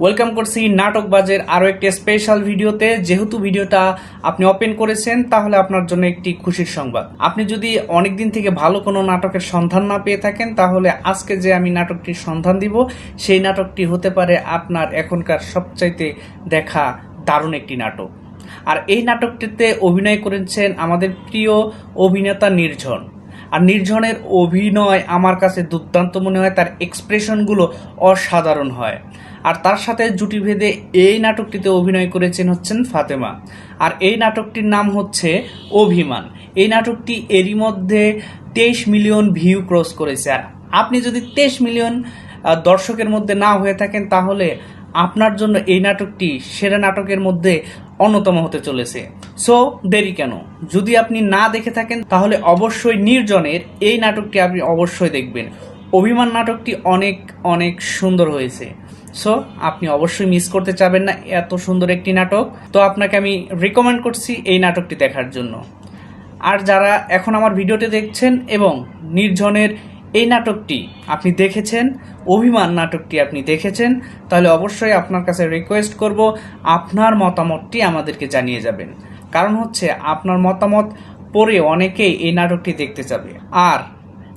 Welcome করছি নাটক বাজের আরও একটি স্পেশাল ভিডিওতে। যেহেতু ভিডিওটা আপনি ওপেন করেছেন, তাহলে আপনার জন্য একটি খুশির সংবাদ। আপনি যদি অনেক দিন থেকে ভালো কোনো নাটকের সন্ধান না পেয়ে থাকেন, তাহলে আজকে যে আমি নাটকটির সন্ধান দিব, সেই নাটকটি হতে পারে আপনার এখনকার সবচাইতে দেখা দারুণ একটি নাটক। আর এই নাটকটিতে অভিনয় করেছেন আমাদের প্রিয় অভিনেতা নির্ঝন। আর নির্ঝনের অভিনয় আমার কাছে দুর্দান্ত মনে হয়, তার এক্সপ্রেশনগুলো অসাধারণ হয়। আর তার সাথে জুটি ভেদে এই নাটকটিতে অভিনয় করেছেন হচ্ছেন ফাতেমা। আর এই নাটকটির নাম হচ্ছে অভিমান। এই নাটকটি এরই মধ্যে তেইশ মিলিয়ন ভিউ ক্রস করেছে। আর আপনি যদি তেইশ মিলিয়ন দর্শকের মধ্যে না হয়ে থাকেন, তাহলে আপনার জন্য এই নাটকটি সেরা নাটকের মধ্যে অন্যতম হতে চলেছে। সো দেরি কেন? যদি আপনি না দেখে থাকেন, তাহলে অবশ্যই নির্জনের এই নাটকটি আপনি অবশ্যই দেখবেন। অভিমান নাটকটি অনেক অনেক সুন্দর হয়েছে। সো আপনি অবশ্যই মিস করতে চাবেন না এত সুন্দর একটি নাটক। তো আপনাকে আমি রিকমেন্ড করছি এই নাটকটি দেখার জন্য। আর যারা এখন আমার ভিডিওটি দেখছেন এবং নির্জনের এই নাটকটি আপনি দেখেছেন, অভিমান নাটকটি আপনি দেখেছেন, তাহলে অবশ্যই আপনার কাছে রিকোয়েস্ট করব, আপনার মতামতটি আমাদেরকে জানিয়ে যাবেন। কারণ হচ্ছে আপনার মতামত পড়ে অনেকেই এই নাটকটি দেখতে যাবে। আর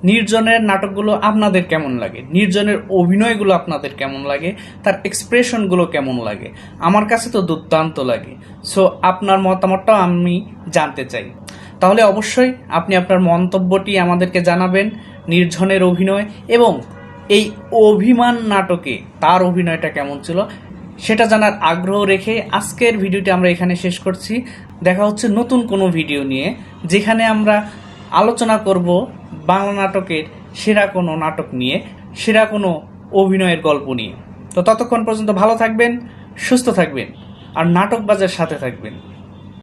নির্জনের নাটকগুলো আপনাদের কেমন লাগে? নির্জনের অভিনয়গুলো আপনাদের কেমন লাগে? তার এক্সপ্রেশনগুলো কেমন লাগে? আমার কাছে তো দুর্দান্ত লাগে। সো আপনার মতামতটাও আমি জানতে চাই। তাহলে অবশ্যই আপনি আপনার মন্তব্যটি আমাদেরকে জানাবেন নির্ঝনের অভিনয় এবং এই অভিমান নাটকে তার অভিনয়টা কেমন ছিল সেটা জানার আগ্রহ রেখে আজকের ভিডিওটি আমরা এখানে শেষ করছি। দেখা হচ্ছে নতুন কোনো ভিডিও নিয়ে, যেখানে আমরা আলোচনা করব বাংলা নাটকের সেরা কোনো নাটক নিয়ে, সেরা কোনো অভিনয়ের গল্প নিয়ে। তো ততক্ষণ পর্যন্ত ভালো থাকবেন, সুস্থ থাকবেন, আর নাটক বাজার সাথে থাকবেন।